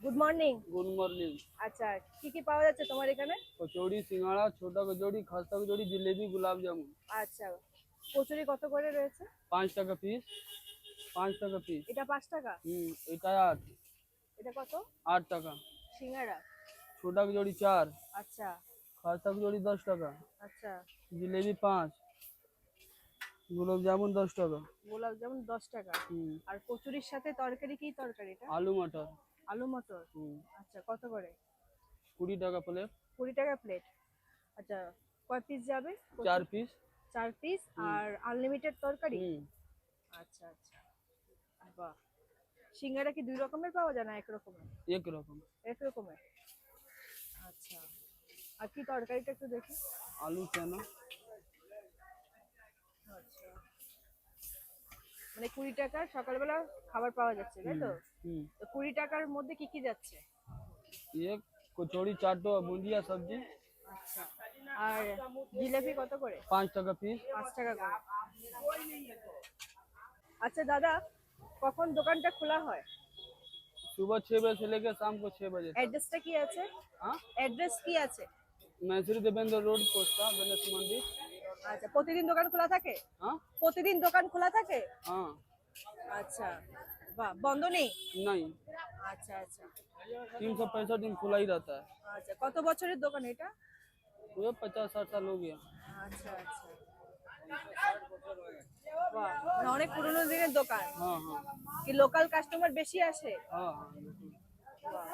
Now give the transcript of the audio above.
Good morning good morning আচ্ছা কি কি পাওয়া যাচ্ছে তোমার এখানে? কচুরি সিঙ্গাড়া ছোট কচুরি খাস্তা কচুরি জিলেবি গোলাপ জামুন। আচ্ছা কচুরি কত করে রয়েছে? পাঁচ টাকা পিস পাঁচ টাকা পিস এটা পাঁচ টাকা? হুম এটা আট। এটা কত? আট টাকা। সিঙ্গাড়া? ছোট কচুরি চার। আচ্ছা। খাস্তা কচুরি দশ টাকা। আচ্ছা। জিলেবি পাঁচ। গোলাপ জামুন দশ টাকা। গোলাপ জামুন দশ টাকা। হুম। আর কচুরির সাথে তরকারি কি তরকারি আলু মটর। আলু মটর? আচ্ছা কত করে? কুড়ি টাকা প্লেট কুড়ি টাকা প্লেট আচ্ছা কয় পিস যাবে? চার পিস চার পিস আর আনলিমিটেড তরকারি? আচ্ছা আচ্ছা। বাহ। সিঙ্গারা কি দুই রকমের পাওয়া যায় না এক রকমের? এক রকম। এক রকমের। আচ্ছা। আর কি তরকারিটা একটু দেখি। আলু কেন মানে কুড়ি টাকার সকালবেলা খাবার পাওয়া যাচ্ছে তাই তো হুম তো কুড়ি টাকার মধ্যে কি কি যাচ্ছে এক কচৌড়ি চারটো বুন্দিয়া সবজি আচ্ছা আর জিলাপি কত করে পাঁচ টাকা পিস পাঁচ টাকা করে আচ্ছা দাদা কখন দোকানটা খোলা হয় सुबह छह बजे से लेकर शाम को छह बजे तक অ্যাড্রেসটা কি আছে हाँ অ্যাড্রেস কি আছে मैसूरी देवेंद्र रोड कोस्टा गणेश मंदिर আচ্ছা প্রতিদিন দোকান খোলা থাকে हाँ প্রতিদিন দোকান খোলা থাকে हाँ আচ্ছা বাহ বন্ধ নেই नहीं আচ্ছা আচ্ছা तीन सौ पैंसठ दिन खुला ही रहता है আচ্ছা কত বছরের দোকান এটা वो पचास साठ साल हो गया আচ্ছা আচ্ছা বাহ মানে অনেক পুরনো দিনের দোকান हाँ हाँ কি লোকাল কাস্টমার বেশি আসে हाँ हाँ বাহ